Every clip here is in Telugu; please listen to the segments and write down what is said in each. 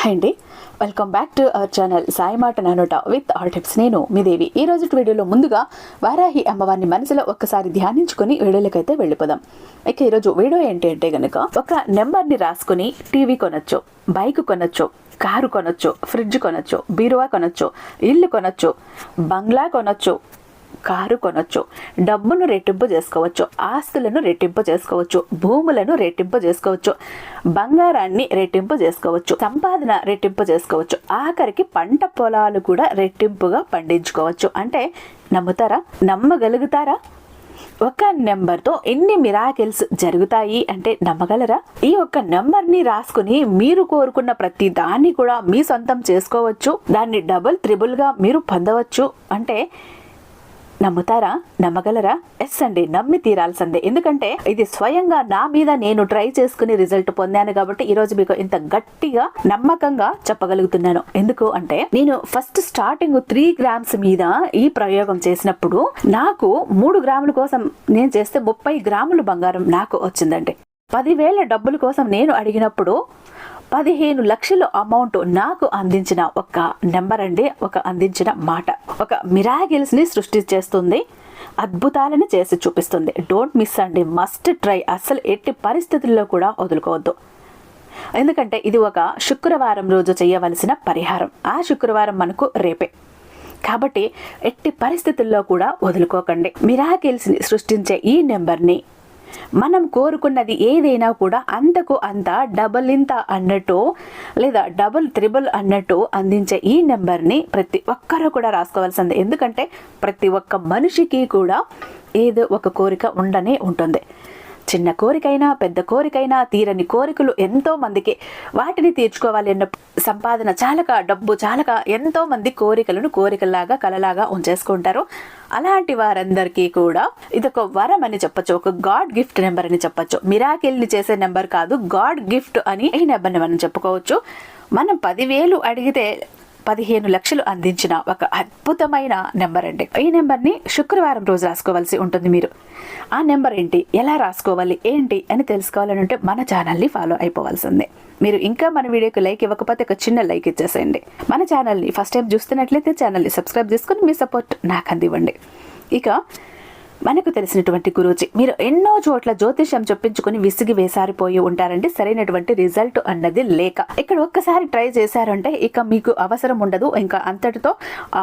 హాయ్ అండి. Welcome back to our channel Sai మాట నానోట విత్ ఆల్ టిప్స్ నేను మీ దేవి. ఈ రోజు వీడియోలో ముందుగా వారాహి అమ్మవారిని మనసులో ఒక్కసారి ధ్యానించుకొని వీడియోలకైతే వెళ్ళిపోదాం. ఇక ఈరోజు వీడియో ఏంటి అంటే గనుక ఒక నెంబర్ని రాసుకుని టీవీ కొనొచ్చు బైక్ కొనొచ్చు కారు కొనొచ్చు ఫ్రిడ్జ్ కొనొచ్చు బీరువా కొనొచ్చు ఇల్లు కొనొచ్చు బంగ్లా కొనొచ్చు కారు కొనొచ్చు డబ్బును రెట్టింపు చేసుకోవచ్చు ఆస్తులను రెట్టింపు చేసుకోవచ్చు భూములను రెట్టింపు చేసుకోవచ్చు బంగారాన్ని రెట్టింపు చేసుకోవచ్చు సంపాదన రెట్టింపు చేసుకోవచ్చు ఆఖరికి పంట పొలాలు కూడా రెట్టింపుగా పండించుకోవచ్చు. అంటే నమ్ముతారా? నమ్మగలుగుతారా? ఒక నెంబర్తో ఎన్ని మిరాకిల్స్ జరుగుతాయి అంటే నమ్మగలరా? ఈ ఒక్క నెంబర్ని రాసుకుని మీరు కోరుకున్న ప్రతి దాన్ని కూడా మీ సొంతం చేసుకోవచ్చు. దాన్ని డబుల్ త్రిబుల్గా మీరు పొందవచ్చు. అంటే నమ్ముతారా? నమ్మగలరా? ఎస్ అండి నమ్మి తీరాల్సిందే. ఎందుకంటే ఇది స్వయంగా నా మీద నేను ట్రై చేసుకుని రిజల్ట్ పొందాను కాబట్టి ఈ రోజు మీకు ఇంత గట్టిగా నమ్మకంగా చెప్పగలుగుతున్నాను. ఎందుకు అంటే నేను ఫస్ట్ స్టార్టింగ్ త్రీ గ్రామ్స్ మీద ఈ ప్రయోగం చేసినప్పుడు నాకు మూడు గ్రాముల కోసం నేను చేస్తే ముప్పై గ్రాముల బంగారం నాకు వచ్చిందండి. పదివేల డబ్బుల కోసం నేను అడిగినప్పుడు పదిహేను లక్షల అమౌంట్ నాకు అందించిన ఒక నెంబర్ అండి ఒక అందించిన మాట. ఒక మిరాగిల్స్ని సృష్టి చేస్తుంది అద్భుతాలను చేసి చూపిస్తుంది. డోంట్ మిస్ అండి మస్ట్ ట్రై అస్సలు ఎట్టి పరిస్థితుల్లో కూడా వదులుకోవద్దు. ఎందుకంటే ఇది ఒక శుక్రవారం రోజు చేయవలసిన పరిహారం. ఆ శుక్రవారం మనకు రేపే. కాబట్టి ఎట్టి పరిస్థితుల్లో కూడా వదులుకోకండి. మిరాకిల్స్ని సృష్టించే ఈ నెంబర్ని మనం కోరుకున్నది ఏదైనా కూడా అంతకు అంత డబల్ ఇంత అన్నట్టు లేదా డబుల్ త్రిబుల్ అన్నట్టు అందించే ఈ నెంబర్ని ప్రతి ఒక్కరూ కూడా రాసుకోవాల్సింది. ఎందుకంటే ప్రతి ఒక్క మనిషికి కూడా ఏదో ఒక కోరిక ఉండనే ఉంటుంది. చిన్న కోరికైనా పెద్ద కోరికైనా తీరని కోరికలు ఎంతో మందికి వాటిని తీర్చుకోవాలి అన్న సంపాదన చాలక డబ్బు చాలక ఎంతో మంది కోరికలను కోరికలాగా కలలాగా ఉంచేసుకుంటారు. అలాంటి వారందరికీ కూడా ఇదొక వరం అని చెప్పొచ్చు ఒక గాడ్ గిఫ్ట్ నెంబర్ అని చెప్పొచ్చు. మిరాకిల్ని చేసే నెంబర్ కాదు గాడ్ గిఫ్ట్ అని ఈ నెంబర్ని మనం చెప్పుకోవచ్చు. మనం పదివేలు అడిగితే పదిహేను లక్షలు అందించిన ఒక అద్భుతమైన నెంబర్ అండి. ఈ నెంబర్ని శుక్రవారం రోజు రాసుకోవాల్సి ఉంటుంది మీరు. ఆ నెంబర్ ఏంటి? ఎలా రాసుకోవాలి? ఏంటి? అని తెలుసుకోవాలని ఉంటే మన ఛానల్ని ఫాలో అయిపోవాల్సిందే. మీరు ఇంకా మన వీడియోకి లైక్ ఇవ్వకపోతే ఒక చిన్న లైక్ ఇచ్చేసేయండి. మన ఛానల్ని ఫస్ట్ టైం చూస్తున్నట్లయితే ఛానల్ని సబ్స్క్రైబ్ చేసుకుని మీ సపోర్ట్ నాకు అందివ్వండి. ఇక మనకు తెలిసినటువంటి గురూజీ. మీరు ఎన్నో చోట్ల జ్యోతిష్యం చెప్పించుకుని విసిగి వేసారిపోయి ఉంటారండి. సరైనటువంటి రిజల్ట్ అన్నది లేక. ఇక్కడ ఒక్కసారి ట్రై చేశారంటే ఇక మీకు అవసరం ఉండదు. ఇంకా అంతటితో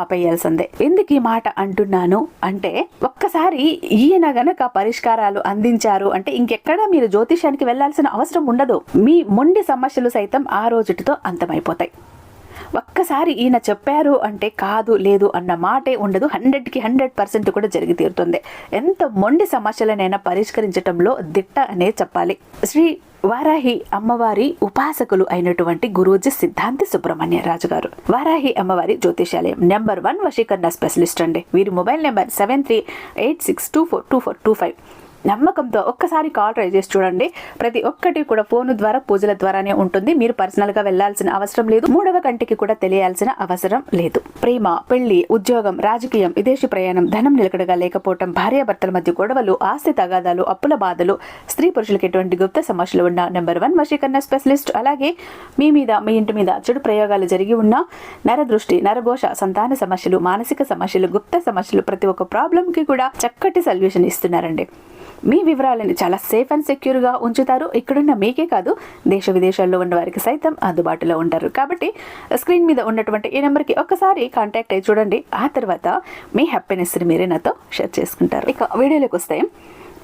ఆపేయాల్సిందే. ఎందుకు ఈ మాట అంటున్నాను అంటే ఒక్కసారి ఈయన గనక పరిష్కారాలు అందించారు అంటే ఇంకెక్కడ మీరు జ్యోతిష్యానికి వెళ్ళాల్సిన అవసరం ఉండదు. మీ మొండి సమస్యలు సైతం ఆ రోజుటితో అంతమైపోతాయి. ఒక్కసారి ఈయన చెప్పారు అంటే కాదు లేదు అన్న మాటే ఉండదు. హండ్రెడ్కి హండ్రెడ్ పర్సెంట్ కూడా జరిగి తీరుతుంది. ఎంత మొండి సమస్యలనైనా పరిష్కరించటంలో దిట్ట అనే చెప్పాలి. శ్రీ వారాహి అమ్మవారి ఉపాసకులు అయినటువంటి గురూజీ సిద్ధాంతి సుబ్రహ్మణ్య రాజు గారు వారాహి అమ్మవారి జ్యోతిషాలయం. నెంబర్ వన్ వశీకరణ స్పెషలిస్ట్ అండి. వీరి mobile number seven three eight six two four two four two five. నమ్మకంతో ఒక్కసారి కాల్ ట్రై చేసి చూడండి. ప్రతి ఒక్కటి కూడా ఫోన్ ద్వారా పూజల ద్వారానే ఉంటుంది. మీరు పర్సనల్గా వెళ్ళాల్సిన అవసరం లేదు. మూడవ కంటికి కూడా తెలియాల్సిన అవసరం లేదు. ప్రేమ పెళ్ళి ఉద్యోగం రాజకీయం విదేశీ ప్రయాణం ధనం నిలకడగా లేకపోవటం భార్యాభర్తల మధ్య గొడవలు ఆస్తి తగాదాలు అప్పుల బాధలు స్త్రీ పురుషులకు ఎటువంటి గుప్త సమస్యలు ఉన్న నెంబర్ వన్ వశీకరణ స్పెషలిస్ట్. అలాగే మీ మీద మీ ఇంటి మీద చెడు ప్రయోగాలు జరిగి ఉన్న నరదృష్టి నరఘోష సంతాన సమస్యలు మానసిక సమస్యలు గుప్త సమస్యలు ప్రతి ఒక్క ప్రాబ్లం కి కూడా చక్కటి సొల్యూషన్ ఇస్తున్నారండి. మీ వివరాలను చాలా సేఫ్ అండ్ సెక్యూర్గా ఉంచుతారు. ఇక్కడున్న మీకే కాదు దేశ విదేశాల్లో ఉన్న వారికి సైతం అందుబాటులో ఉంటారు. కాబట్టి స్క్రీన్ మీద ఉన్నటువంటి ఈ నెంబర్కి ఒక్కసారి కాంటాక్ట్ అయ్యి చూడండి. ఆ తర్వాత మీ హ్యాపీనెస్ని మీరే నాతో షేర్ చేసుకుంటారు. ఇక వీడియోలోకి వస్తే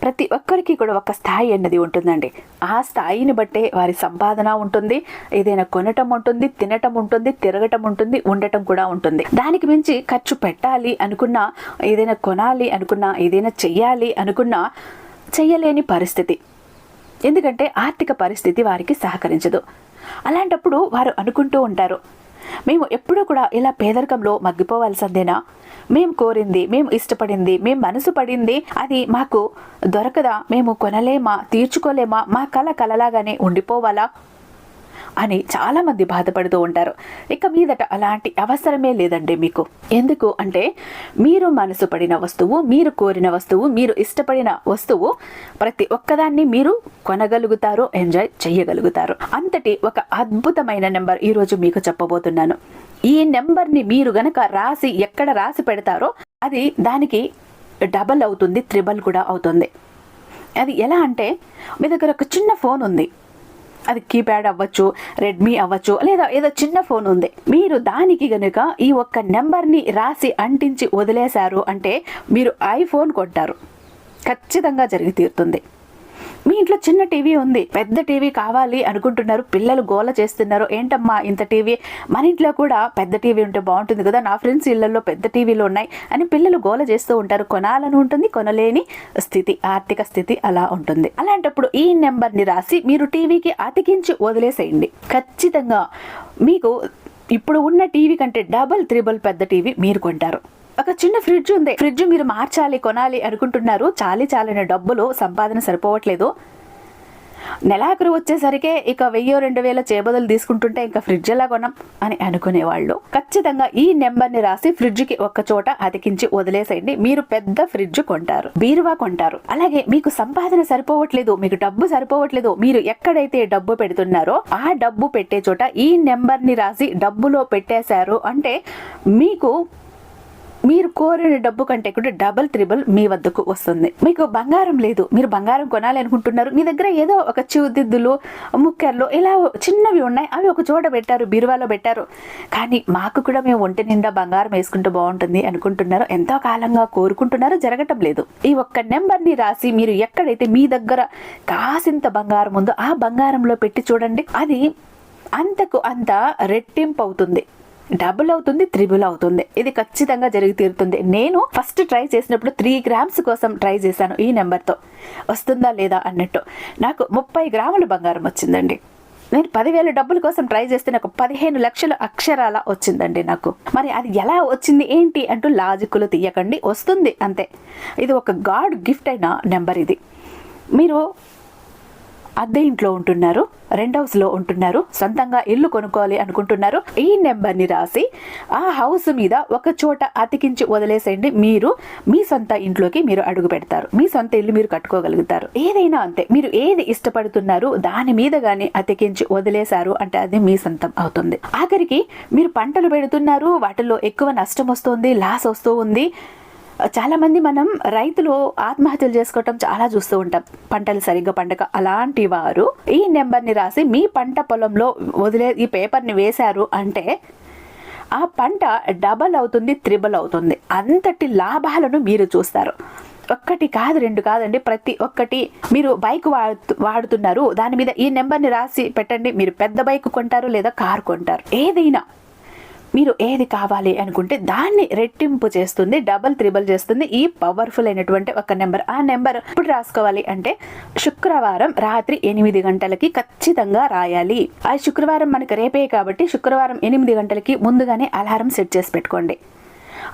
ప్రతి ఒక్కరికి కూడా ఒక స్థాయి అన్నది ఉంటుందండి. ఆ స్థాయిని బట్టే వారి సంపాదన ఉంటుంది ఏదైనా కొనటం ఉంటుంది తినటం ఉంటుంది తిరగటం ఉంటుంది ఉండటం కూడా ఉంటుంది. దానికి మించి ఖర్చు పెట్టాలి అనుకున్నా ఏదైనా కొనాలి అనుకున్నా ఏదైనా చెయ్యాలి అనుకున్నా చెయ్యలేని పరిస్థితి. ఎందుకంటే ఆర్థిక పరిస్థితి వారికి సహకరించదు. అలాంటప్పుడు వారు అనుకుంటూ ఉంటారు మేము ఎప్పుడూ కూడా ఇలా పేదరికంలో మగ్గిపోవాల్సిందేనా? మేము కోరింది మేము ఇష్టపడింది మేము మనసు పడింది అది మాకు దొరకదా? మేము కొనలేమా? తీర్చుకోలేమా? మా కళ కలలాగానే ఉండిపోవాలా? అని చాలామంది బాధపడుతూ ఉంటారు. ఇక మీదట అలాంటి అవసరమే లేదండి మీకు. ఎందుకు అంటే మీరు మనసు పడిన వస్తువు మీరు కోరిన వస్తువు మీరు ఇష్టపడిన వస్తువు ప్రతి ఒక్కదాన్ని మీరు కొనగలుగుతారు ఎంజాయ్ చేయగలుగుతారు అంతటి ఒక అద్భుతమైన నెంబర్ ఈరోజు మీకు చెప్పబోతున్నాను. ఈ నెంబర్ని మీరు గనక రాసి ఎక్కడ రాసి పెడతారో అది దానికి డబల్ అవుతుంది త్రిబల్ కూడా అవుతుంది. అది ఎలా అంటే మీ దగ్గర ఒక చిన్న ఫోన్ ఉంది. అది కీప్యాడ్ అవ్వచ్చు రెడ్మీ అవ్వచ్చు లేదా ఏదో చిన్న ఫోన్ ఉంది. మీరు దానికి గనుక ఈ ఒక్క నెంబర్ని రాసి అంటించి వదిలేశారు అంటే మీరు ఐఫోన్ కొంటారు. ఖచ్చితంగా జరిగి తీరుతుంది. మీ ఇంట్లో చిన్న టీవీ ఉంది పెద్ద టీవీ కావాలి అనుకుంటున్నారు పిల్లలు గోల చేస్తున్నారు ఏంటమ్మా ఇంత టీవీ? మన ఇంట్లో కూడా పెద్ద టీవీ ఉంటే బాగుంటుంది కదా నా ఫ్రెండ్స్ ఇళ్ళలో పెద్ద టీవీలు ఉన్నాయి అని పిల్లలు గోల చేస్తూ ఉంటారు. కొనాలని ఉంటుంది కొనలేని స్థితి ఆర్థిక స్థితి అలా ఉంటుంది. అలాంటప్పుడు ఈ నెంబర్ని రాసి మీరు టీవీకి అతికించి వదిలేసేయండి. ఖచ్చితంగా మీకు ఇప్పుడు ఉన్న టీవీ కంటే డబల్ త్రిబుల్ పెద్ద టీవీ మీరు కొంటారు. ఒక చిన్న ఫ్రిడ్జ్ ఉంది. ఫ్రిడ్జ్ మీరు మార్చాలి కొనాలి అనుకుంటున్నారు. చాలి చాలని డబ్బులు సంపాదన సరిపోవట్లేదు. నెలాఖరు వచ్చేసరికి ఇక వెయ్యో రెండు వేల చేబదులు తీసుకుంటుంటే ఇంకా ఫ్రిడ్జ్ ఎలా కొనం అని అనుకునేవాళ్ళు. ఖచ్చితంగా ఈ నెంబర్ని రాసి ఫ్రిడ్జ్కి ఒక్క చోట అతికించి వదిలేసేయండి. మీరు పెద్ద ఫ్రిడ్జ్ కొంటారు బీరువా కొంటారు. అలాగే మీకు సంపాదన సరిపోవట్లేదు మీకు డబ్బు సరిపోవట్లేదు మీరు ఎక్కడైతే డబ్బు పెడుతున్నారో ఆ డబ్బు పెట్టే చోట ఈ నెంబర్ని రాసి డబ్బులో పెట్టేశారు అంటే మీకు మీరు కోరిన డబ్బు కంటే కూడా డబల్ త్రిబుల్ మీ వద్దకు వస్తుంది. మీకు బంగారం లేదు. మీరు బంగారం కొనాలి అనుకుంటున్నారు. మీ దగ్గర ఏదో ఒక చివుదిద్దులు ముక్కెర్లు ఇలా చిన్నవి ఉన్నాయి. అవి ఒక చోట పెట్టారు బీరువాలో పెట్టారు. కానీ మాకు కూడా మేము ఒంటి నిండా బంగారం వేసుకుంటే బాగుంటుంది అనుకుంటున్నారు. ఎంతో కాలంగా కోరుకుంటున్నారో. జరగటం లేదు. ఈ ఒక్క నెంబర్ని రాసి మీరు ఎక్కడైతే మీ దగ్గర కాసింత బంగారం ఉందో ఆ బంగారంలో పెట్టి చూడండి. అది అంతకు అంత రెట్టింపు అవుతుంది. డబుల్ అవుతుంది త్రిబుల్ అవుతుంది. ఇది ఖచ్చితంగా జరిగి తీరుతుంది. నేను ఫస్ట్ ట్రై చేసినప్పుడు త్రీ గ్రామ్స్ కోసం ట్రై చేశాను ఈ నెంబర్తో. వస్తుందా లేదా అన్నట్టు. నాకు ముప్పై గ్రాములు బంగారం వచ్చిందండి. నేను పదివేల డబ్బుల కోసం ట్రై చేస్తే నాకు పదిహేను లక్షల అక్షరాల వచ్చిందండి నాకు. మరి అది ఎలా వచ్చింది ఏంటి అంటూ లాజిక్లు తీయకండి. వస్తుంది అంతే. ఇది ఒక గాడ్ గిఫ్ట్ అయిన నెంబర్ ఇది. మీరు అద్దె ఇంట్లో ఉంటున్నారు రెంట్ హౌస్లో ఉంటున్నారు సొంతంగా ఇల్లు కొనుక్కోవాలి అనుకుంటున్నారు. ఈ నెంబర్ని రాసి ఆ హౌస్ మీద ఒక చోట అతికించి వదిలేసేయండి. మీరు మీ సొంత ఇంట్లోకి మీరు అడుగు పెడతారు. మీ సొంత ఇల్లు మీరు కట్టుకోగలుగుతారు. ఏదైనా అంతే. మీరు ఏది ఇష్టపడుతున్నారు దాని మీద గాని అతికించి వదిలేశారు అంటే అది మీ సొంతం అవుతుంది. ఆఖరికి మీరు పంటలు పెడుతున్నారు వాటిల్లో ఎక్కువ నష్టం వస్తుంది లాస్ వస్తూ ఉంది. చాలామంది మనం రైతులు ఆత్మహత్యలు చేసుకోవటం చాలా చూస్తూ ఉంటాం. పంటలు సరిగ్గా పండక అలాంటి వారు ఈ నెంబర్ని రాసి మీ పంట పొలంలో వదిలే ఈ పేపర్ని వేశారు అంటే ఆ పంట డబల్ అవుతుంది త్రిబుల్ అవుతుంది. అంతటి లాభాలను మీరు చూస్తారు. ఒక్కటి కాదు రెండు కాదండి. ప్రతి ఒక్కటి మీరు బైక్ వాడు వాడుతున్నారు. దాని మీద ఈ నెంబర్ని రాసి పెట్టండి. మీరు పెద్ద బైక్ కొంటారు లేదా కారు కొంటారు. ఏదైనా మీరు ఏది కావాలి అనుకుంటే దాన్ని రెట్టింపు చేస్తుంది డబల్ త్రిబుల్ చేస్తుంది ఈ పవర్ఫుల్ అయినటువంటి ఒక నెంబర్ ఆ నెంబర్ ఇప్పుడు రాసుకోవాలి అంటే శుక్రవారం రాత్రి ఎనిమిది గంటలకి ఖచ్చితంగా రాయాలి. ఆ శుక్రవారం మనకి రేపే కాబట్టి శుక్రవారం ఎనిమిది గంటలకి ముందుగానే అలారం సెట్ చేసి పెట్టుకోండి.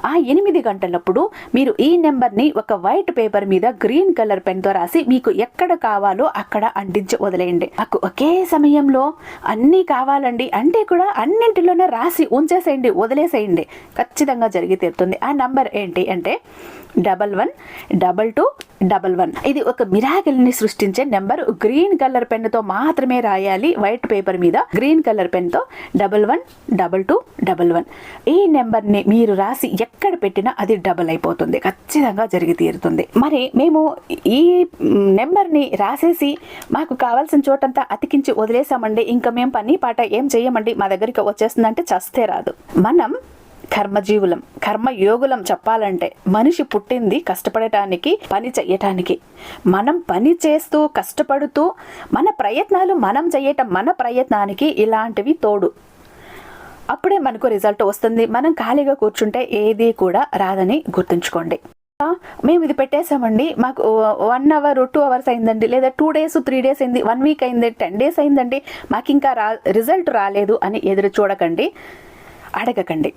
ఆ ఎనిమిది గంటలప్పుడు మీరు ఈ నెంబర్ని ఒక వైట్ పేపర్ మీద గ్రీన్ కలర్ పెన్తో రాసి మీకు ఎక్కడ కావాలో అక్కడ అంటించి వదిలేయండి. నాకు ఒకే సమయంలో అన్నీ కావాలండి. అంటే కూడా అన్నింటిలోనే రాసి ఉంచేసేయండి వదిలేసేయండి. ఖచ్చితంగా జరిగి తీరుతుంది. ఆ నంబర్ ఏంటి అంటే double one double two double one. ఇది ఒక మిరాకిల్ని సృష్టించే నెంబర్. గ్రీన్ కలర్ పెన్నుతో మాత్రమే రాయాలి వైట్ పేపర్ మీద. Green colour పెన్తో double one double two double one. ఈ నెంబర్ని మీరు రాసి ఎక్కడ పెట్టినా అది డబల్ అయిపోతుంది. ఖచ్చితంగా జరిగి తీరుతుంది. మరి మేము ఈ నెంబర్ని రాసేసి మాకు కావాల్సిన చోటంతా అతికించి వదిలేసామండి. ఇంకా మేము పని పాట ఏం చేయమండి మా దగ్గరికి వచ్చేస్తుందంటే చస్తే రాదు. మనం కర్మజీవులం కర్మయోగులం చెప్పాలంటే మనిషి పుట్టింది కష్టపడటానికి పని చెయ్యటానికి. మనం పని చేస్తూ కష్టపడుతూ మన ప్రయత్నాలు మనం చేయటం మన ప్రయత్నానికి ఇలాంటివి తోడు. అప్పుడే మనకు రిజల్ట్ వస్తుంది. మనం ఖాళీగా కూర్చుంటే ఏది కూడా రాదని గుర్తుంచుకోండి. మేము ఇది పెట్టేసామండి మాకు వన్ అవర్ టూ అవర్స్ అయిందండి. లేదా టూ డేస్ త్రీ డేస్ అయింది. వన్ వీక్ అయింది టెన్ డేస్ అయిందండి. మాకు ఇంకా రా రిజల్ట్ రాలేదు అని ఎదురు చూడకండి. అడగకండి.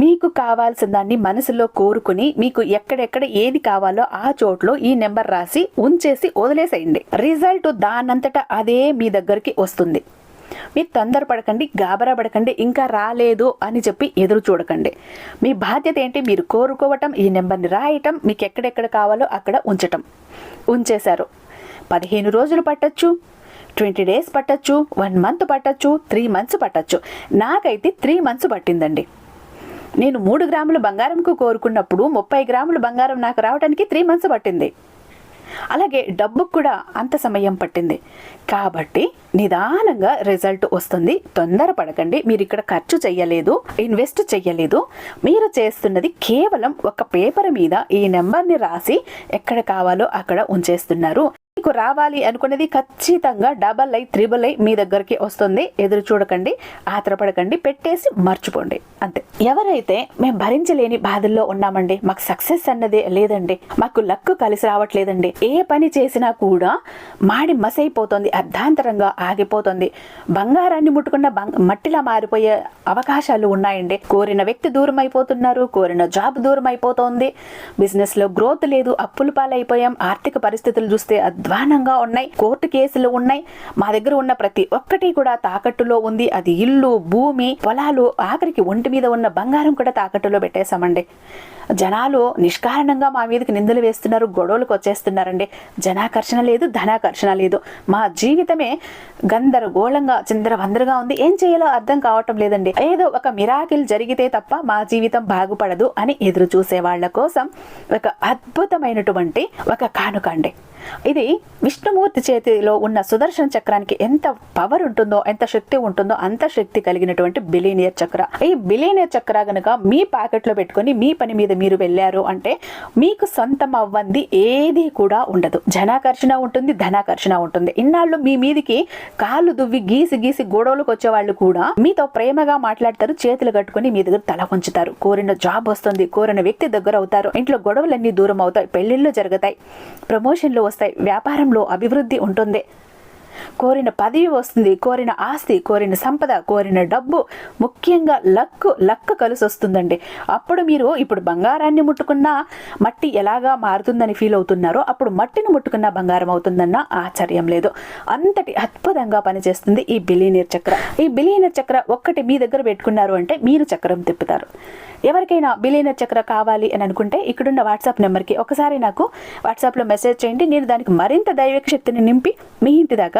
మీకు కావాల్సిన దాన్ని మనసులో కోరుకుని మీకు ఎక్కడెక్కడ ఏది కావాలో ఆ చోట్లో ఈ నెంబర్ రాసి ఉంచేసి వదిలేసేయండి. రిజల్ట్ దానంతటా అదే మీ దగ్గరికి వస్తుంది. మీరు తొందరపడకండి గాబరా పడకండి ఇంకా రాలేదు అని చెప్పి ఎదురు చూడకండి. మీ బాధ్యత ఏంటి? మీరు కోరుకోవటం ఈ నెంబర్ని రాయటం మీకు ఎక్కడెక్కడ కావాలో అక్కడ ఉంచటం. ఉంచేశారు. పదిహేను రోజులు పట్టచ్చు ట్వంటీ డేస్ పట్టచ్చు వన్ మంత్ పట్టచ్చు త్రీ మంత్స్ పట్టచ్చు. నాకైతే త్రీ మంత్స్ పట్టిందండి. నేను మూడు గ్రాముల బంగారంకు కోరుకున్నప్పుడు ముప్పై గ్రాముల బంగారం నాకు రావడానికి త్రీ మంత్స్ పట్టింది. అలాగే డబ్బుకు కూడా అంత సమయం పట్టింది. కాబట్టి నిదానంగా రిజల్ట్ వస్తుంది. తొందర పడకండి. మీరు ఇక్కడ ఖర్చు చెయ్యలేదు ఇన్వెస్ట్ చెయ్యలేదు. మీరు చేస్తున్నది కేవలం ఒక పేపర్ మీద ఈ నెంబర్ని రాసి ఎక్కడ కావాలో అక్కడ ఉంచేస్తున్నారు. మీకు రావాలి అనుకున్నది ఖచ్చితంగా డబల్ ఐ త్రిబుల్ ఐ మీ దగ్గరికి వస్తుంది. ఎదురు చూడకండి ఆత్రపడకండి పెట్టేసి మర్చిపోండి. అంతే. ఎవరైతే మేము భరించలేని బాధల్లో ఉన్నామండి మాకు సక్సెస్ అన్నదే లేదండి మాకు లక్ కలిసి రావట్లేదండి ఏ పని చేసినా కూడా మాడి మసైపోతుంది అర్ధాంతరంగా ఆగిపోతుంది. బంగారాన్ని ముట్టుకున్న మట్టిలా మారిపోయే అవకాశాలు ఉన్నాయండి. కోరిన వ్యక్తి దూరం అయిపోతున్నారు కోరిన జాబ్ దూరం అయిపోతుంది బిజినెస్లో గ్రోత్ లేదు అప్పులు పాలైపోయాం ఆర్థిక పరిస్థితులు చూస్తే అధ్వానంగా ఉన్నాయి. కోర్టు కేసులు ఉన్నాయి. మా దగ్గర ఉన్న ప్రతి ఒక్కటి కూడా తాకట్టులో ఉంది. అది ఇల్లు భూమి పొలాలు ఆఖరికి ఒంటి మీద ఉన్న బంగారం కూడా తాకట్టులో పెట్టేశామండి. జనాలు నిష్కారణంగా మా మీదకి నిందలు వేస్తున్నారు గొడవలకు వచ్చేస్తున్నారండి. జనాకర్షణ లేదు ధనాకర్షణ లేదు. మా జీవితమే గందరగోళంగా చిందరవందరగా ఉంది. ఏం చేయాలో అర్థం కావటం లేదండి. ఏదో ఒక మిరాకిల్ జరిగితే తప్ప మా జీవితం బాగుపడదు అని ఎదురు చూసే వాళ్ళ కోసం ఒక అద్భుతమైనటువంటి ఒక కానుక అండి. ఇది విష్ణుమూర్తి చేతిలో ఉన్న సుదర్శన చక్రానికి ఎంత పవర్ ఉంటుందో ఎంత శక్తి ఉంటుందో అంత శక్తి కలిగినటువంటి బిలీనియర్ చక్ర. ఈ బిలీనియర్ చక్ర గనుక మీ ప్యాకెట్లో పెట్టుకొని మీ పని మీద మీరు వెళ్ళారు అంటే మీకు సొంతం అవ్వంది ఏది కూడా ఉండదు. జనాకర్షణ ఉంటుంది ధనాకర్షణ ఉంటుంది. ఇన్నాళ్ళు మీ మీదికి కాళ్ళు దువ్వి గీసి గీసి గొడవలకు వచ్చే వాళ్ళు కూడా మీతో ప్రేమగా మాట్లాడతారు చేతులు కట్టుకొని మీ దగ్గర తల ఉంచుతారు కోరిన జాబ్ వస్తుంది కోరిన వ్యక్తి దగ్గర అవుతారు. ఇంట్లో గొడవలన్నీ దూరం అవుతాయి పెళ్ళిళ్ళు జరుగుతాయి ప్రమోషన్లు వస్తాయి వ్యాపారంలో అభివృద్ధి ఉంటుంది. కోరిన పదవి వస్తుంది కోరిన ఆస్తి కోరిన సంపద కోరిన డబ్బు ముఖ్యంగా లక్ లక్ కలిసి వస్తుందండి. అప్పుడు మీరు ఇప్పుడు బంగారాన్ని ముట్టుకున్న మట్టి ఎలాగా మారుతుందని ఫీల్ అవుతున్నారో అప్పుడు మట్టిని ముట్టుకున్న బంగారం అవుతుందన్న ఆశ్చర్యం లేదు. అంతటి అద్భుతంగా పనిచేస్తుంది ఈ బిలియనీర్ చక్ర. ఈ బిలియనీర్ చక్ర ఒక్కటి మీ దగ్గర పెట్టుకున్నారు అంటే మీరు చక్రం తిప్పుతారు. ఎవరికైనా బిలీనర్ చక్ర కావాలి అని అనుకుంటే ఇక్కడున్న వాట్సాప్ నెంబర్కి ఒకసారి నాకు వాట్సాప్లో మెసేజ్ చేయండి. నేను దానికి మరింత దైవిక శక్తిని నింపి మీ ఇంటి దాకా